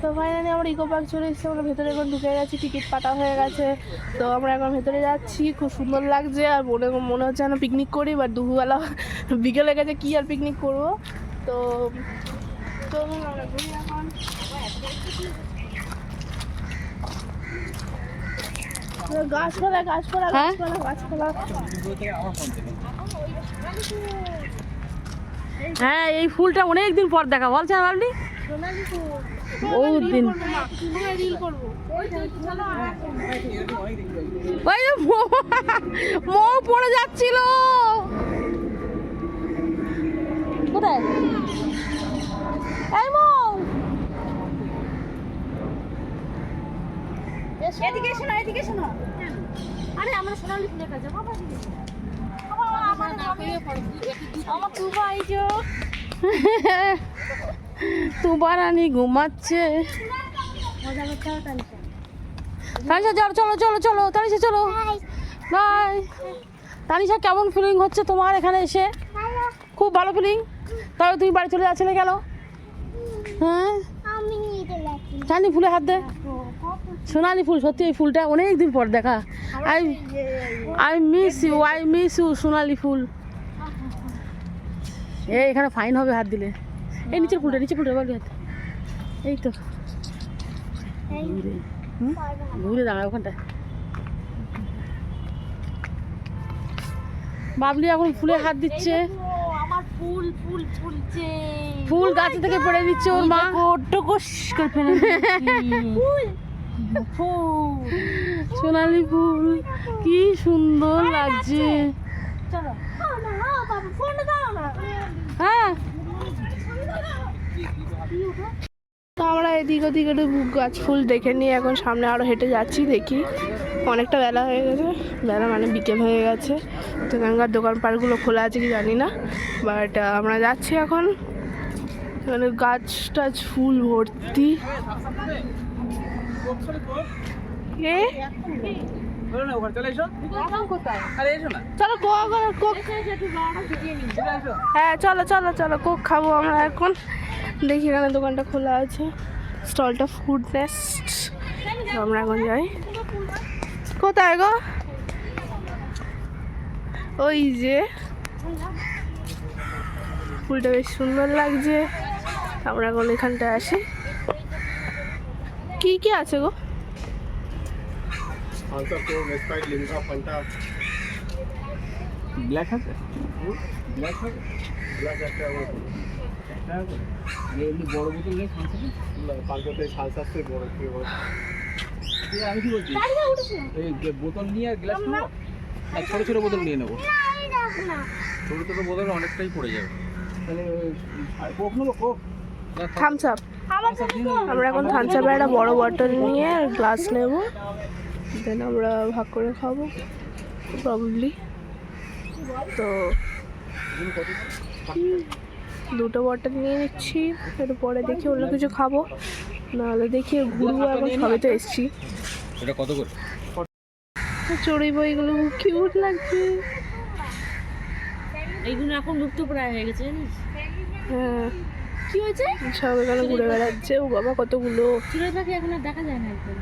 তো ফাইনালি আমরা eco park চলে এসেছি আমরা ভেতরে এখন ঢুকে গেছি টিকিট কাটা হয়ে গেছে। তো আমরা এখন ভেতরে যাচ্ছি খুব সুন্দর লাগছে আর মনে মনে হচ্ছে যেন পিকনিক করি বা দুপুরবেলা বিকেলে গেছে কী আর পিকনিক করব? তো চলুন আমরা ঘুরি এখন। গাছপালা গাছপালা হ্যাঁ? গাছপালা গাছপালা। হ্যাঁ এই ফুলটা অনেক দিন পর দেখা বলছেন ফুল বহুত দিন। ওই মৌ- পড়ে যাচ্ছিল। কোথায়? এই মৌ। এদিকে এসো না এদিকে এসো না। আরে আমরা সোনালি ফুলের কাছে বাবা এদিকে আমার আমার রানী ঘুমাচ্ছে। তানিশা চলো চলো চলো চলো, তানিশা, চলো। বাই। তানিশা, কেমন ফিলিং হচ্ছে তোমার এখানে এসে? খুব ভালো ফিলিং তবে তুমি বাড়ি চলে যাচ্ছিলে কেন? হ্যাঁ? ফুলে হাত দে। সোনালি ফুল, সত্যি এই ফুলটা অনেক দিন পর দেখা। I I miss you I miss you সোনালি ফুল। এই এখানে ফাইন হবে হাত দিলে। এই নিচের ফুলটা নিচের ফুলটা বলবি হাত এই তো। ঘুরে হুম? ঘুরে দাঁড়া ওখানটা বাবলি এখন ফুলে হাত দিচ্ছে। আমার ফুল ফুল ফুলছে ফুল গাছ থেকে পড়ে দিচ্ছে ওর মা। টুকুস করে ফেলে ফুল ফুল। সোনালি ফুল কি সুন্দর লাগছে। চলো। বাবা ফোনটা দাও না হ্যাঁ। তো আমরা এদিক ওদিক একটু গাছ ফুল দেখে নিয়ে এখন সামনে আরও হেঁটে যাচ্ছি, দেখি। অনেকটা বেলা হয়ে গেছে। বেলা মানে বিকেল হয়ে গেছে। তো এখানকার দোকানপাটগুলো খোলা আছে কি জানি না বাট আমরা যাচ্ছি এখন। মানে গাছ টাছ, ফুল ভর্তি। এ? চলো কোক আর কোক হ্যাঁ চলো চলো চলো কোক খাব আমরা এখন। দেখি এখানে দোকানটা খোলা আছে। স্টলটা ফুড নেস্ট আমরা এখন যাই। কোথায় গো? ওই যে। ফুলটা বেশ সুন্দর লাগছে। আমরা এখন এখানটায় আসি। কি কি আছে গো? Answer Coke Sprite Limca Fanta black আছে ব্ল্যাক আছে ব্ল্যাক একটা এমনি বড় বোতল নেই পাঁচশোতে সাল সাতশো বড় থেকে বড় আমি কি বলছি? এই বোতল নিয়ে আর গ্লাস নেব না ছোটো ছোটো বোতল নিয়ে নেব। ছোটো ছোটো বোতল অনেকটাই পড়ে যাবে। তাহলে কোক নেব কোক থামস আপ আমরা এখন থামস আপের একটা বড় বটল নিয়ে গ্লাস নেব। দেন আমরা ভাগ করে খাব প্রবলি তো দুটো বটল নিয়ে নিচ্ছি একটু পরে দেখি অন্য কিছু খাব। নাহলে দেখি ঘুরবো এখন সবে তো এসছি। এটা কত করে? চড়ুই বইগুলো কিউট লাগছে। এইগুলো এখন লুপ্ত প্রায় হয়ে গেছে জানিস? হ্যাঁ। কি হয়েছে? সব এখানে ঘুরে বেড়াচ্ছে। ও বাবা কতগুলো। চিড়ে পাখি এখন আর দেখা যায় না একদম।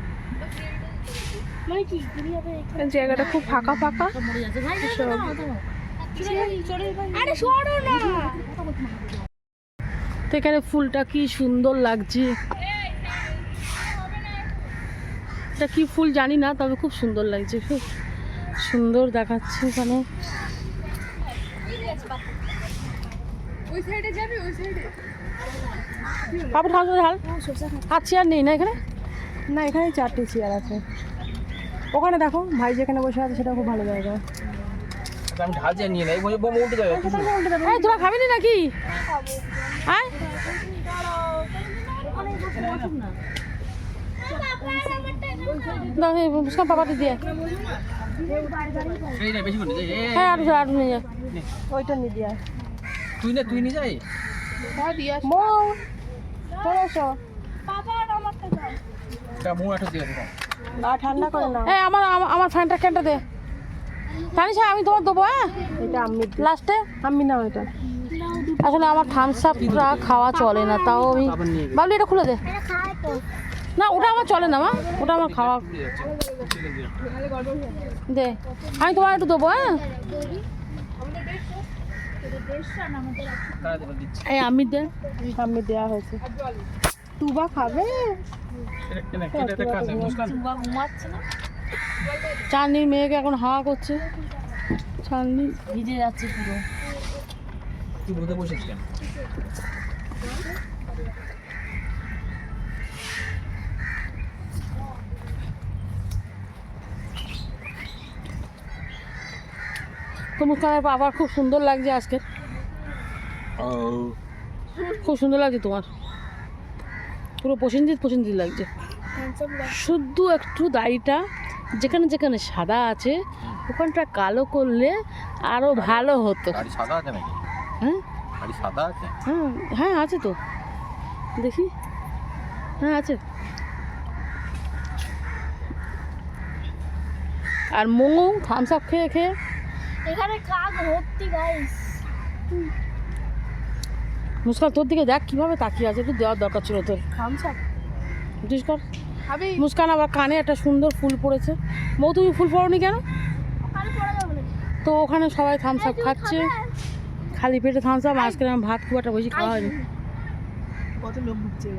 জায়গাটা খুব ফাঁকা ফাঁকা। তো এখানে ফুলটা কি সুন্দর লাগছে। এটা কি ফুল জানি না তবে খুব সুন্দর লাগছে খুব সুন্দর দেখাচ্ছে এখানে। বাবু ঢাল ঢাল আর চেয়ার নেই না এখানে? না এখানে চারটে চেয়ার আছে। ওখানে দেখো ভাই যেখানে বসে আছে সেটা খুব ভালো জায়গা। আমি ঢাল চেয়ে নিয়ে নেই বোম উল্টে যাবে। এই তোরা খাবি না নাকি? হ্যাঁ? দাও, এই দিয়ে। হ্যাঁ আটু নিয়ে যা। ওইটা নিয়ে দিয়ে তুই না তুই নিয়ে যাই? হ্যাঁ দিয়ে আসি। চলে এসো। এটা মু একটা দিয়ে দিলাম ঠান্ডা করে নাও। এই আমার আমার- ফ্যানটা ক্যানটা দে। জানিস আমি তোমার দেবো হ্যাঁ? এটা আম্মি লাস্টে? আম্মি নাও এটা। আসলে আমার থামস আপটা খাওয়া চলে না তাও আমি বাবলি এটা খুলে দে। না ওটা আমার চলে না মা। ওটা আমার খাওয়া দে আমি তোমার একটু দেবো হ্যাঁ? এই আমি দে। সামনে দেওয়া হয়েছে। তুবা খাবে? চাঁদনির মেয়েকে এখন হাওয়া করছে। চাঁদনি ভিজে যাচ্ছে পুরো। তুই বলতে বসেছিস কেন? তো মুস্কানের বাবার খুব সুন্দর লাগছে আজকে। খুব সুন্দর লাগছে তোমার। পুরো পছন্দিত পছন্দিত লাগছে। শুধু একটু দাড়িটা যেখানে যেখানে সাদা আছে ওখানটা কালো করলে আরও ভালো হতো। সাদা আছে নাকি? হ্যাঁ? সাদা আছে? হ্যাঁ হ্যাঁ আছে তো। দেখি। হ্যাঁ আছে। আর মোমো থামস আপ খেয়ে খেয়ে। এখানে কাক ভর্তি গাইস মুস্কান তোর দিকে দেখ কীভাবে তাকিয়ে আছে একটু দেওয়ার দরকার ছিল তোর। থামসা বুঝিস কর। মুস্কান আবার কানে একটা সুন্দর ফুল পড়েছে। বউ তুমি ফুল পড়নি কেন? তো ওখানে সবাই থামস আপ খাচ্ছে। খালি পেটে থামস আপ আজকে আমার ভাত খুব একটা বেশি খাওয়া হয়নি। কত লোক ঢুকছে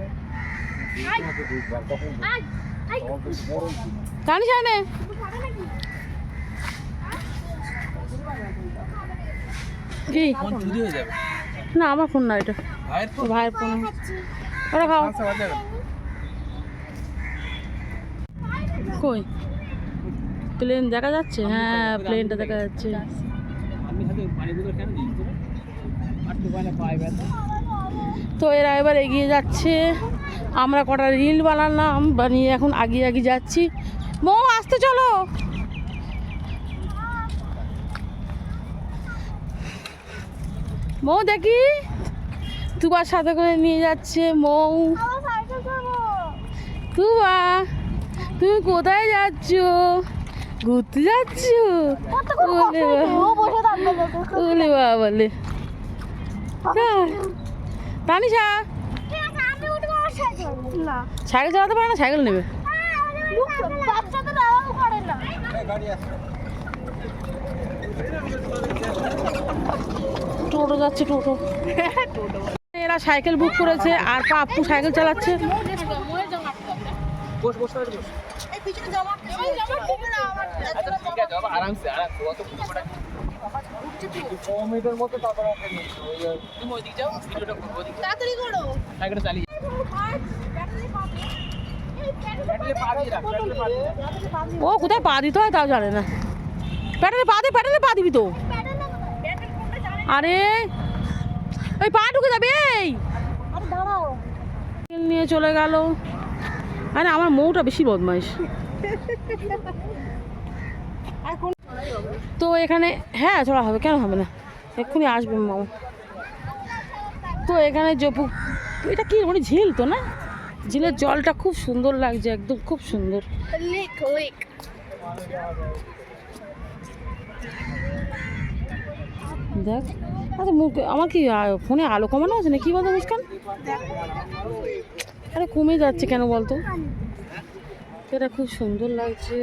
জানিস না কি? হয়ে যাবে। না আমার ফোন না এটা। ভাইয়ের ফোন ওরা খাও। আচ্ছা কই? প্লেন দেখা যাচ্ছে? হ্যাঁ প্লেনটা দেখা যাচ্ছে। তো এরা এবার এগিয়ে যাচ্ছে। আমরা কটা রিল বানালাম বানিয়ে এখন আগিয়ে আগিয়ে যাচ্ছি। মৌ আসতে চলো। মৌ দেখি। তুবার সাথে করে নিয়ে যাচ্ছে মৌ। তুবা তুমি কোথায় যাচ্ছ? ঘুরতে যাচ্ছ? বাবা। বলে তানিশা। সাইকেল চালাতে পারে না? সাইকেল নেবে। বাচ্চা তো নামাও করে না। টোটো যাচ্ছে টোটো। এরা সাইকেল বুক করেছে আর পাপ্পু সাইকেল চালাচ্ছে। ও কোথায় পা দিতে হয় তাও জানে না। প্যাটেলে পা দে প্যাটেলে পা দিবি তো। আরে ওই পা ঢুকে যাবে এই। নিয়ে চলে গেল। আরে আমার মৌটা বেশি বদমাইশ। তো এখানে হ্যাঁ চড়া হবে কেন হবে না? এক্ষুনি আসবে মামা তো এখানে জপু এটা কি মানে ঝিল তো না? ঝিলের জলটা খুব সুন্দর লাগছে একদম খুব সুন্দর। লেক লেক দেখ। আচ্ছা মুখ আমার কি ফোনে আলো কমানো আছে না কি বলতো মুস্কান আরে, কমে যাচ্ছে কেন বলতো? এটা খুব সুন্দর লাগছে।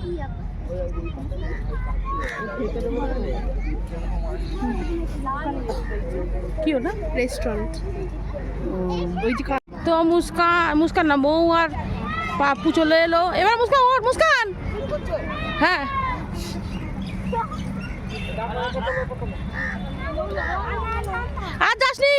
বন্ধ কি ওটা? রেস্টুরেন্ট ওই যে তো মুস্কান মুস্কান না, বউ আর পাপ্পু চলে এলো। এবার মুস্কান ওর মুস্কান! হ্যাঁ। আর যাসনি?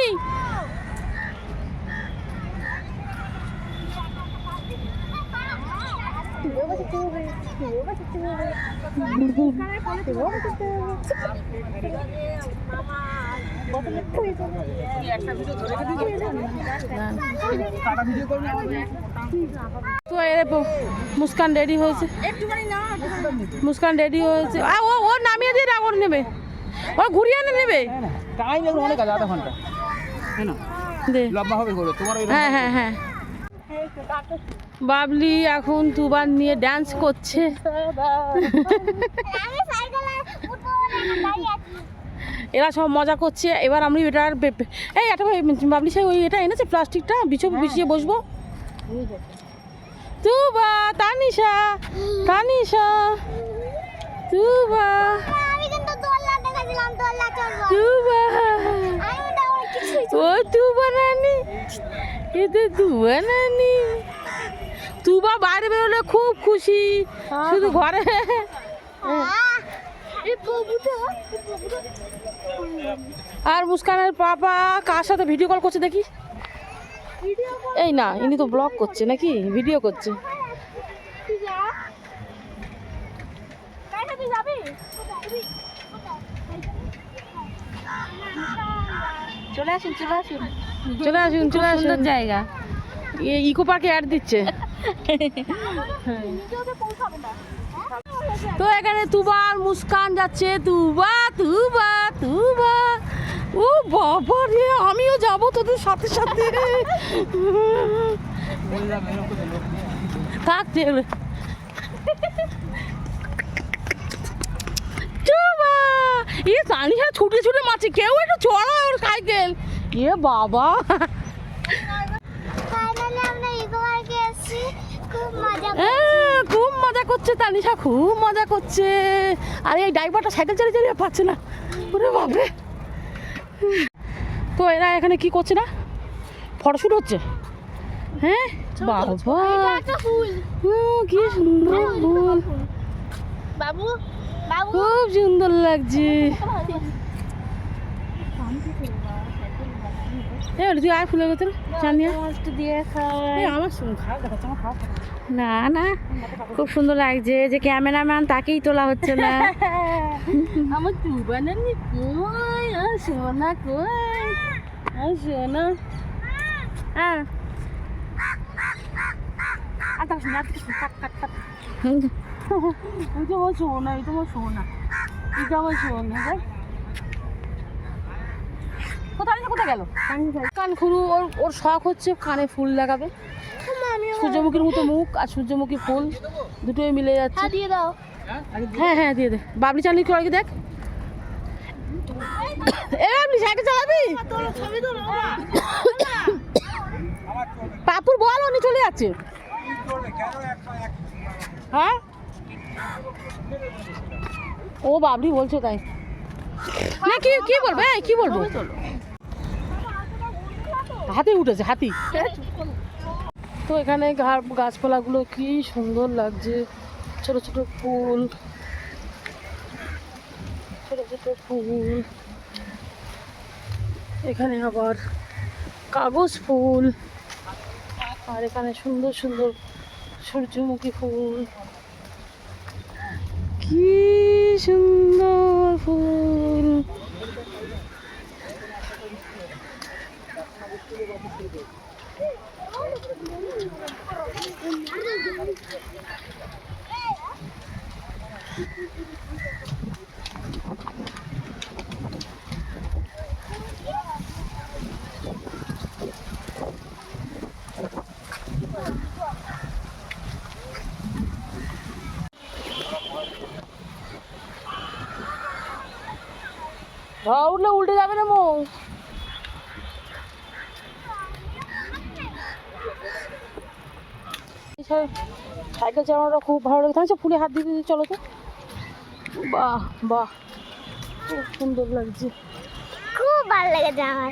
তো এর মুস্কান রেডি হয়েছে। মুস্কান রেডি হয়েছে। ও ও নামিয়ে দিয়ে রাগ নেবে। ও ঘুরিয়ে এনে নেবে। টাইম লাগবে অনেক আধা ঘণ্টা। হ্যাঁ হ্যাঁ হ্যাঁ। বাবলি এখন দুবার নিয়ে ডান্স করছে। এরা সব মজা করছে। এবার আমি বে- বে- এই একটা বাবলি সাহেব ওই এটা এনেছে প্লাস্টিকটা বিছো বিছিয়ে বসবো। তুবা তানিশা তানিশা তুবা তুবা ও তুবা নানি এটা তুবা নানি। তুবা বাইরে বেরোলে খুব খুশি। শুধু ঘরে। আর মুস্কানের পাপা কার সাথে ভিডিও কল করছে দেখি? এই না ইনি তো ব্লগ করছে নাকি? ভিডিও করছে। চলে আসুন চলে আসুন। চলে আসুন চলে আসুন। জায়গা। ইকো পার্কে অ্যাড দিচ্ছে। তো এখানে তুবার মুস্কান যাচ্ছে। তুবা তুবা তুবা। ও বাবা রে, আমিও যাব তোদের সাথে সাথে। থাক এ তানিশা ছুটে ছুটে মারছে, কেউ একটু চড়া ওর সাইকেল। এ বাবা ফাইনালি আমরা ইকো পার্কে এসেছি খুব মজা খুব মজা করছে তানিশা খুব মজা করছে। আর এই ড্রাইভারটা সাইকেল চালিয়ে চালিয়ে পাচ্ছে না। ওরে বাপরে। তো এরা এখানে কি করছে না? ফটোশুট হচ্ছে? হ্যাঁ বাবা। কি সুন্দর ফুল। বাবু খুব সুন্দর লাগছে এই বলি, তুই আর ফুলের চাল আমার না না খুব সুন্দর লাগছে যে ক্যামেরাম্যান তাকেই তোলা হচ্ছে না। আমার তুবা নানি কই? সোনা কই? সোনা। হ্যাঁ আর কিছু কাট কাট কাট এই তো আমার সোনা তো আমার সোনা সোনা দেখ। কোথায় আছে, কোথায় গেল? কান খুরু ওর ওর শখ হচ্ছে কানে ফুল লাগাবে। সূর্যমুখীর মতো মুখ আর সূর্যমুখী ফুল দুটোই মিলে যাচ্ছে। হ্যাঁ দিয়ে দাও। হ্যাঁ হ্যাঁ দিয়ে দে। বাবলি চালিয়ে কি দেখ। এ বাবলি সাইকেল চালাবি? পাপুর বল উনি চলে যাচ্ছে। হ্যাঁ? ও বাবলি বলছো তাই। না কি কি বলবে? কি বলব? হাতি উঠেছে, হাতি। তো এখানে গাছপালাগুলো কি সুন্দর লাগছে। ছোট ছোট ফুল, ছোট ছোট ফুল। এখানে আবার কাগজ ফুল, আর এখানে সুন্দর সুন্দর সূর্যমুখী ফুল। কি সুন্দর ফুল ধোয়া উঠলে উল্টে যাবে না মৌ এইসব সাইকেল চালানোটা খুব ভালো লাগে। তাহলে ফুলে হাত দিয়ে দিতে চলো তো। বাহ বাহ, খুব সুন্দর লাগছে। খুব ভালো লেগেছে আমার।